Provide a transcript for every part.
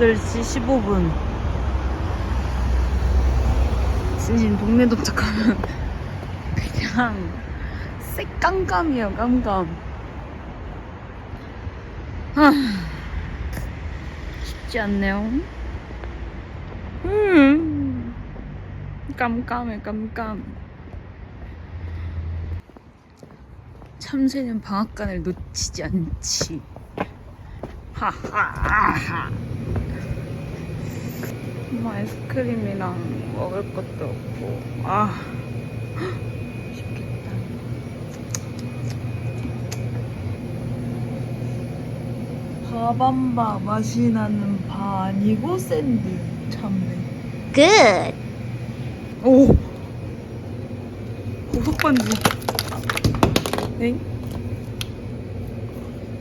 8시 15분. 진심 동네 도착하면 그냥 새깜깜이에요, 깜깜. 아, 쉽지 않네요. 음, 깜깜해, 깜깜. 참새는 방앗간을 놓치지 않지. 하하하. 뭐 아이스크림이랑 먹을 것도 없고. 아, 맛있겠다. 바밤바 맛이 나는 바 아니고 샌드 참네. Good. 오! 보석 반지. 엥?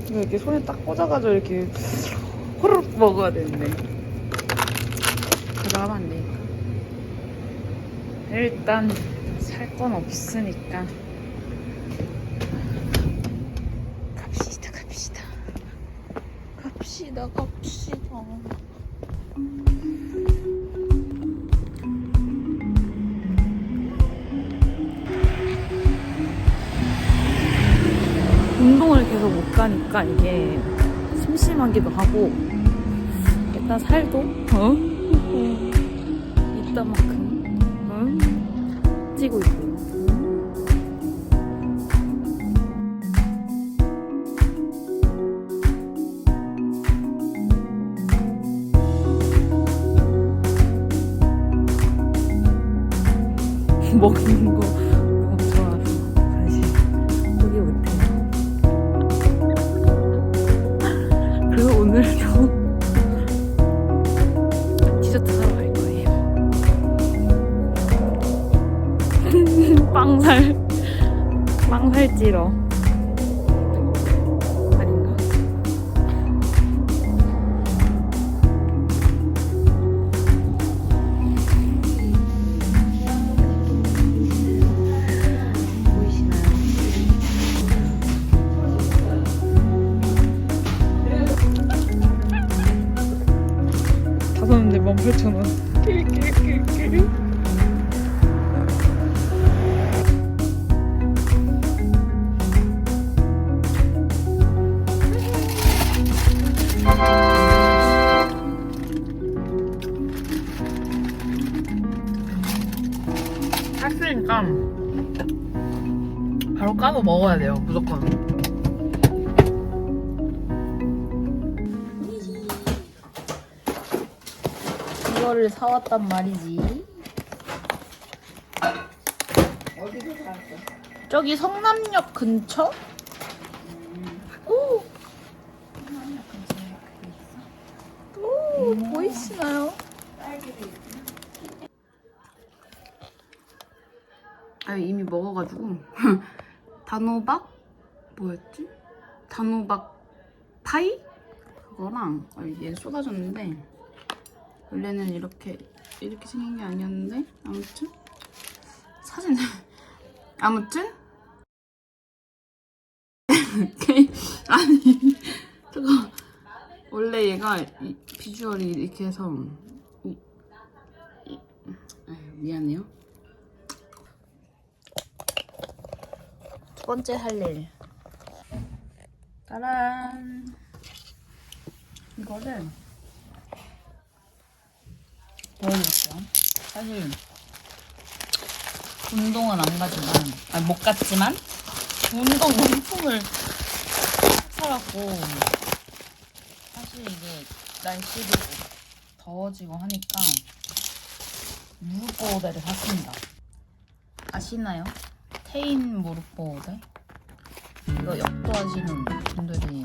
이거 이렇게 손에 딱 꽂아가지고 이렇게 호로록 먹어야 되는데. 가져가면 안 되니까. 일단 살 건 없으니까. 갑시다, 갑시다. 갑시다, 갑시다. 운동을 계속 못 가니까 이게 심심하기도 하고 일단 살도 어? 이따만큼 어? 찌고 있고요. 먹는 거 너무 좋아서 사실 포기 못해요. 그래서 오늘 겨 찌러 아닌가? 보이시나요? 다 샀는데 18,000원. 낄낄낄낄. 샀으니까 바로 까서 먹어야 돼요, 무조건. 이거를 사왔단 말이지. 어디로 갔어? 저기 성남역 근처? 오! 오, 보이시나요? 아 이미 먹어가지고. 단호박? 뭐였지? 단호박 파이? 그거랑 어, 얘 쏟아졌는데 원래는 이렇게 이렇게 생긴 게 아니었는데 아무튼. 사진. 아무튼? 아니 저거 원래 얘가 이 비주얼이 이렇게 해서 미안해요. 번째 할 일. 짜란. 이거를 먹어볼게요. 사실 운동은 안 가지만, 아니 못 갔지만 운동 용품을 사갖고 사실 이게 날씨도 더워지고 하니까 무릎 보호대를 샀습니다. 아시나요? 테인 무릎 보호대? 이거 역도 하시는 분들이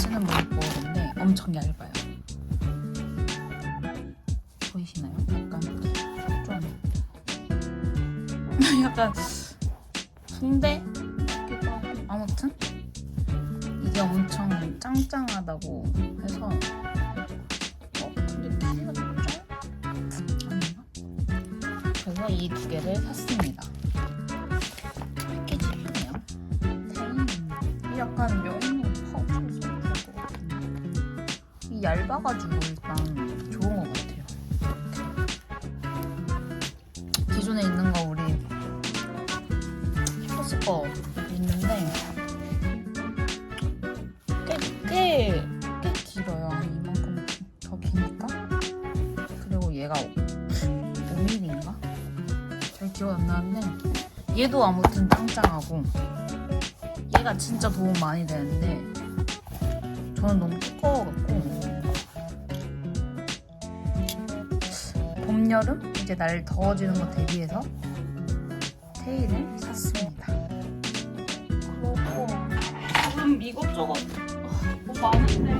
쓰는 무릎 보호대인데 엄청 얇아요. 보이시나요? 약간 좀 약간 붕대 아무튼 이게 엄청 짱짱하다고 해서 어? 근데 키가 좀 짧? 아닌가? 그래서 이두 개를 샀습니다 약간 명품 파우치로 써도 될것 같은데 이 얇아가지고 일단 좋은 것 같아요. 기존에 있는 거 우리 히포스 거 있는데 꽤, 꽤, 꽤 길어요. 한 이만큼 더 기니까. 그리고 얘가 5mm인가? 잘 기억 안 나는데 얘도 아무튼 짱짱하고 얘가 진짜 도움 많이 되는데 저는 너무 두꺼워갖고 봄, 여름 이제 날 더워지는 거 대비해서 테일을 샀습니다. 그렇고. 지금 이것저것 아, 뭐 많은데.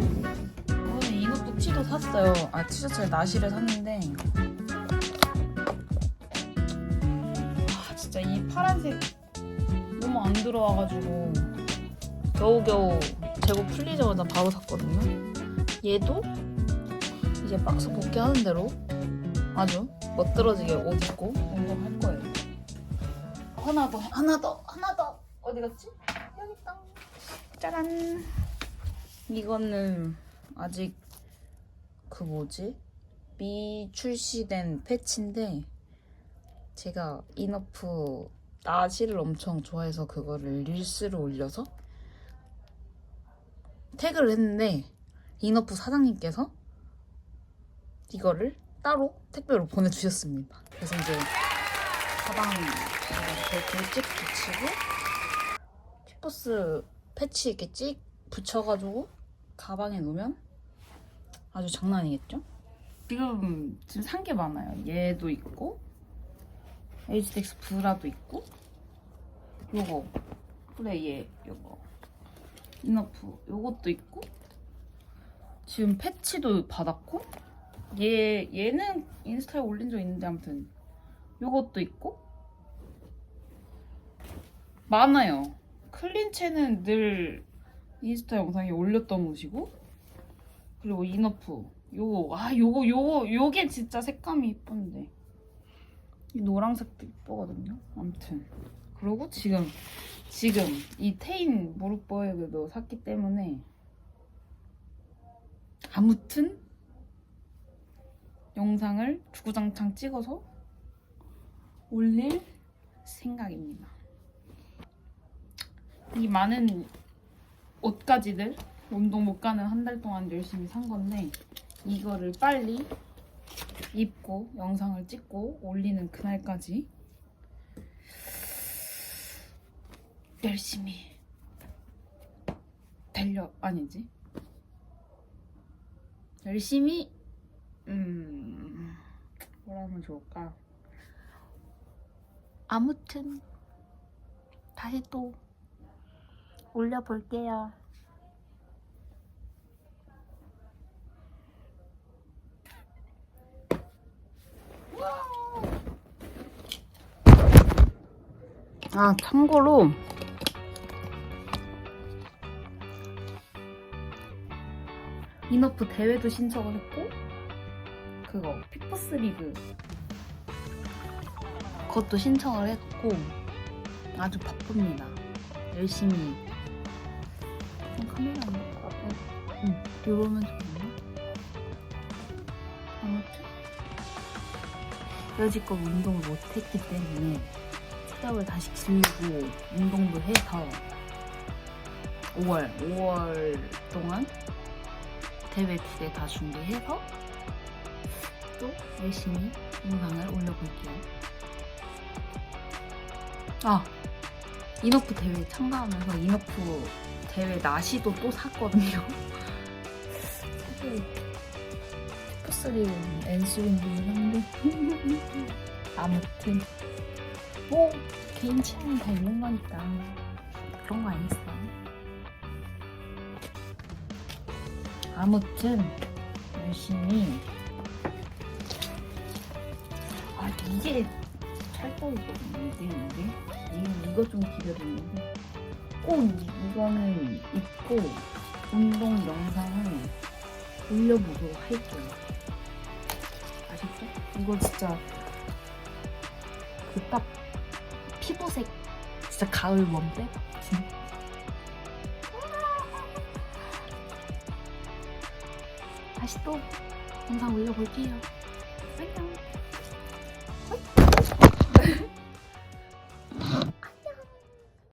오늘 이것도 티도 샀어요. 아 티셔츠를 나시를 샀는데. 아 진짜 이 파란색 너무 안 들어와가지고 겨우겨우 재고 풀리자마자 바로 샀거든요. 얘도 이제 박스 복귀하는 대로 아주 멋들어지게 옷 입고 운동할 거예요. 하나 더, 하나 더, 하나 더. 어디 갔지? 여기 있다. 짜란. 이거는 아직 그 뭐지? 미출시된 패치인데 제가 이너프 나시를 엄청 좋아해서 그거를 릴스를 올려서 태그를 했는데 이너프 사장님께서 이거를 따로 택배로 보내주셨습니다. 그래서 이제 가방 이렇게 찍 붙이고 티포스 패치 이렇게 찍 붙여가지고 가방에 놓으면 아주 장난이겠죠? 지금 지금 산 게 많아요. 얘도 있고 HDX 브라도 있고 요거 그래 얘 요거 이너프 요것도 있고 지금 패치도 받았고 얘 얘는 인스타에 올린 적 있는데 아무튼 요것도 있고 많아요. 클린체는 늘 인스타 영상에 올렸던 옷이고 그리고 이너프 요거 아 요거 요거 요게 진짜 색감이 이쁜데 이 노란색도 이쁘거든요. 아무튼 그리고 지금 지금 이 테인 무릎 보이그도 샀기 때문에 아무튼 영상을 주구장창 찍어서 올릴 생각입니다. 이 많은 옷가지들 운동 못 가는 한 달 동안 열심히 산 건데 이거를 빨리 입고 영상을 찍고 올리는 그날까지 열심히 달려 아니지 열심히 음 뭐라 하면 좋을까 아무튼 다시 또 올려볼게요. 아 참고로 이너프 대회도 신청을 했고 그거 피퍼스 리그 그것도 신청을 했고 아주 바쁩니다. 열심히 좀 카메라 안 같아. 응, 이러면 좋나? 아무튼 여지껏 운동을 못했기 때문에 체력을 다시 기르고 운동도 해서 5월, 5월 동안 대회 두개다 준비해서 또 열심히 영상을 올려볼게요. 아! 이너프 대회 참가하면서 이너프 대회 나시도 또 샀거든요. 엔스윈이긴 한데 아무튼 뭐 개인 취향이 다 있는 거니까 그런 거 아니겠어. 아무튼 열심히 아 이게 찰떡이거든요. 이게 이게 이- 이거 좀 기대되는데 꼭 이- 이거는 입고 운동 영상을 올려보도록 할게요. 아셨죠? 이거 진짜 그 딱 피부색 진짜 가을 원백 진짜. 다시 또 영상 올려볼게요. 안녕.